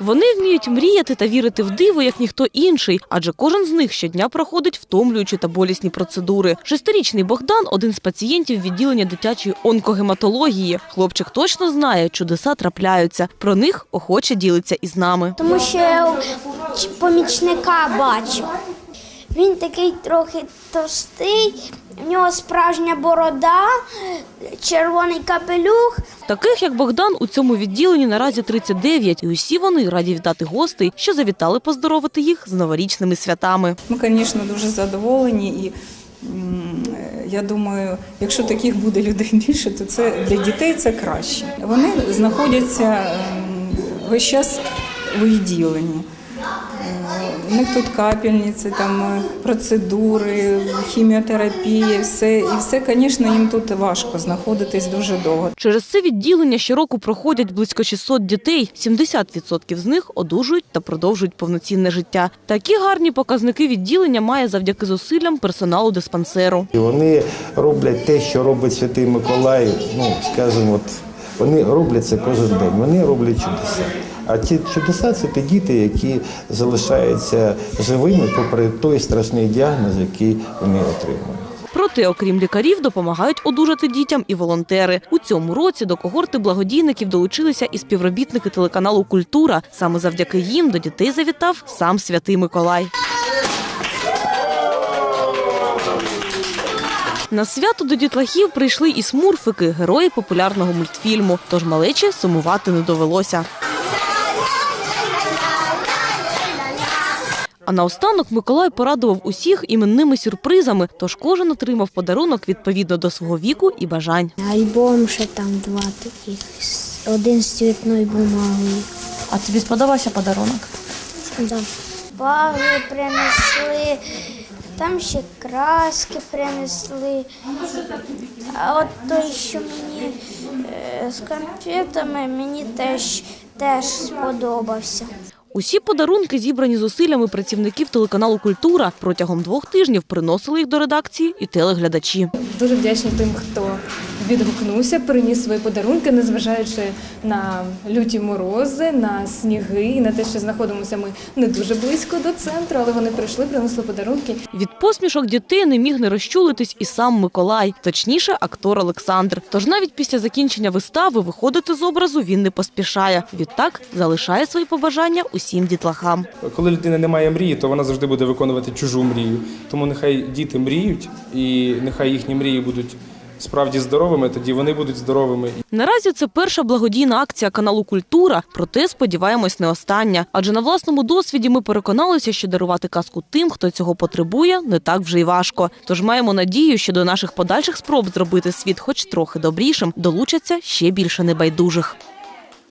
Вони вміють мріяти та вірити в диво, як ніхто інший, адже кожен з них щодня проходить втомлюючі та болісні процедури. Шестирічний Богдан один з пацієнтів відділення дитячої онкогематології. Хлопчик точно знає, чудеса трапляються. Про них охоче ділиться із нами. тому що я помічника бачу. Він такий трохи товстий, в нього справжня борода, червоний капелюх. Таких як Богдан у цьому відділенні наразі 39, і усі вони раді вітати гостей, що завітали поздоровити їх з новорічними святами. Ми, звісно, дуже задоволені і. Я думаю, якщо таких буде людей більше, то це для дітей це краще. Вони знаходяться весь час у відділенні. У них тут капельниці, там е, процедури, хіміотерапія, все. І все, звісно, їм тут важко знаходитись дуже довго. Через це відділення щороку проходять близько 600 дітей. 70% з них одужують та продовжують повноцінне життя. Такі гарні показники відділення має завдяки зусиллям персоналу диспансеру. І вони роблять те, що робить Святий Миколай. Ну, скажімо, от вони роблять це кожен день. Вони роблять чудеса. А ті чудеса це ті діти, які залишаються живими, попри той страшний діагноз, який вони отримують. Проте, окрім лікарів, допомагають одужати дітям і волонтери. У цьому році до когорти благодійників долучилися і співробітники телеканалу Культура. Саме завдяки їм до дітей завітав сам святий Миколай. На свято до дітлахів прийшли і смурфики, герої популярного мультфільму. Тож малечі сумувати не довелося. А наостанок Миколай порадував усіх іменними сюрпризами, тож кожен отримав подарунок відповідно до свого віку і бажань. Альбом ще там два таких, один з цвітною бумагою. А тобі сподобався подарунок? Да. Баги принесли, там ще краски принесли. А от той, що мені е, з конфетами, мені теж, теж сподобався. Усі подарунки, зібрані зусиллями працівників телеканалу Культура, протягом двох тижнів приносили їх до редакції і телеглядачі. Дуже вдячні тим, хто відгукнувся, приніс свої подарунки, незважаючи на люті морози, на сніги і на те, що знаходимося ми не дуже близько до центру, але вони прийшли, принесли подарунки. Від посмішок дітей не міг не розчулитись і сам Миколай, точніше, актор Олександр. Тож навіть після закінчення вистави виходити з образу він не поспішає. Відтак залишає свої побажання усім дітлахам. Коли людина не має мрії, то вона завжди буде виконувати чужу мрію. Тому нехай діти мріють, і нехай їхні мрії будуть справді здоровими, тоді вони будуть здоровими. Наразі це перша благодійна акція каналу Культура, проте сподіваємось, не остання. Адже на власному досвіді ми переконалися, що дарувати казку тим, хто цього потребує, не так вже й важко. Тож маємо надію, що до наших подальших спроб зробити світ хоч трохи добрішим долучаться ще більше небайдужих.